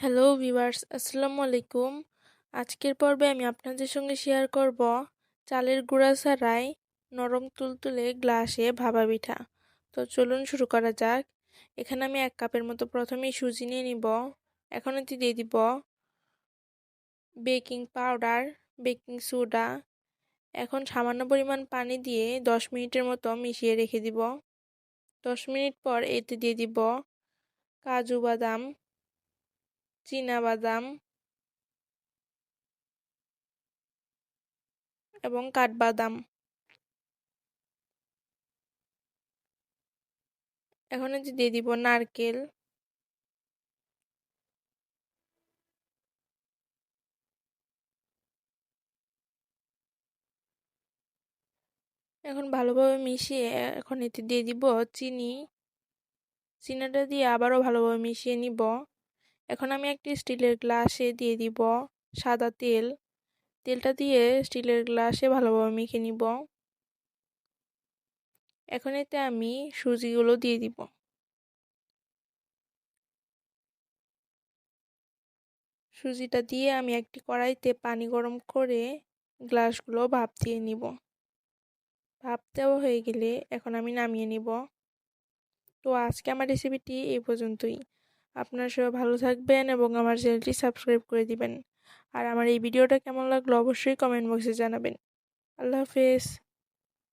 Hello viewers, আসসালামু আলাইকুম। আজকের পর্বে আমি আপনাদের সঙ্গে শেয়ার করব চালের গুঁড়া ছাড়াই নরম তুলতুলে গ্লাসে ভাবা পিঠা। তো চলুন শুরু করা যাক। এখানে আমি এক কাপের মতো প্রথমেই সুজি নিয়ে নিব। এখন এতে দিয়ে দিব বেকিং পাউডার, বেকিং সোডা। এখন সামান্য পরিমাণ পানি দিয়ে দশ মিনিটের মতো মিশিয়ে রেখে দিব। দশ মিনিট পর এতে দিয়ে দিব কাজু বাদাম বাদাম এবং কাঠবাদাম। এখন যে দিয়ে দিব নারকেল। এখন ভালোভাবে মিশিয়ে এখন এতে দিয়ে দিব চিনি। চিনিটা দিয়ে আবারও ভালোভাবে মিশিয়ে নিব। এখন আমি একটি স্টিলের গ্লাসে দিয়ে দিব সাদা তেল। তেলটা দিয়ে স্টিলের গ্লাসে ভালোভাবে মেখে নিব। এখন এতে আমি সুজিগুলো দিয়ে দিব। সুজিটা দিয়ে আমি একটি কড়াইতে পানি গরম করে গ্লাসগুলো ভাপ দিয়ে নিব। ভাপ দেওয়া হয়ে গেলে এখন আমি নামিয়ে নিব। তো আজকে আমার রেসিপিটি এই পর্যন্তই। আপনারা সবাই ভালো থাকবেন এবং আমার চ্যানেলটি সাবস্ক্রাইব করে দিবেন। আর আমার এই ভিডিওটা কেমন লাগল অবশ্যই কমেন্ট বক্সে জানাবেন। আল্লাহ হাফেজ।